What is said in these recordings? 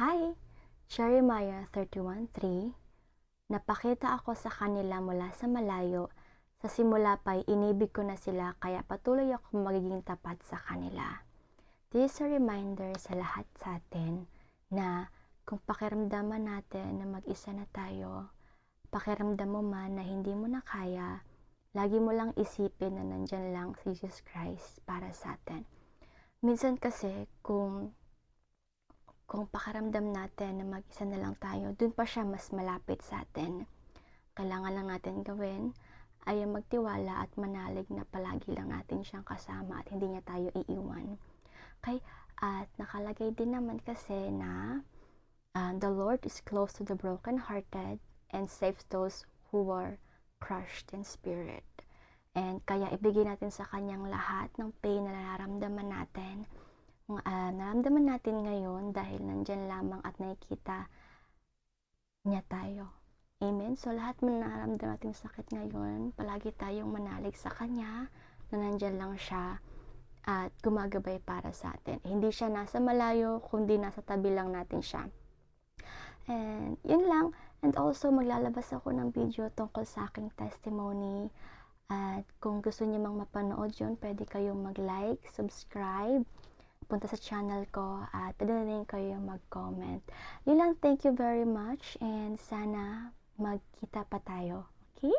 Hi! Jeremiah 31.3 Napakita ako sa kanila mula sa malayo. Sa simula pa'y inibig ko na sila kaya patuloy ako magiging tapat sa kanila. This is a reminder sa lahat sa atin na kung pakiramdaman natin na mag-isa na tayo, pakiramdam mo man na hindi mo na kaya, lagi mo lang isipin na nandyan lang si Jesus Christ para sa atin. Minsan kasi kung kung pakaramdam natin na mag-isa na lang tayo, dun pa siya mas malapit sa atin. Kailangan lang natin gawin ay magtiwala at manalig na palagi lang natin siyang kasama at hindi niya tayo iiwan. Okay? At nakalagay din naman kasi na uh, the Lord is close to the brokenhearted and saves those who are crushed in spirit. And kaya ibigay natin sa kanyang lahat ng pain na nararamdaman natin uh, naramdaman natin ngayon dahil nandyan lamang at nakikita niya tayo. Amen? So, lahat mo nararamdaman natin sakit ngayon, palagi tayong manalig sa Kanya na nandyan lang siya at gumagabay para sa atin. Hindi siya nasa malayo, kundi nasa tabi lang natin siya. And, yun lang. And also, maglalabas ako ng video tungkol sa aking testimony. At kung gusto niyo mang mapanood yun, pwede kayong mag-like, subscribe, punta sa channel ko at pwede na rin kayo mag-comment. Yun lang, thank you very much and sana magkita pa tayo. Okay?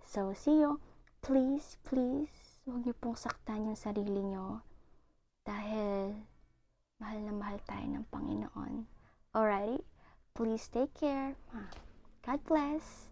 So, see you. Please, please, huwag niyo pong saktan yung sarili niyo dahil mahal na mahal tayo ng Panginoon. Alright? Please take care. God bless.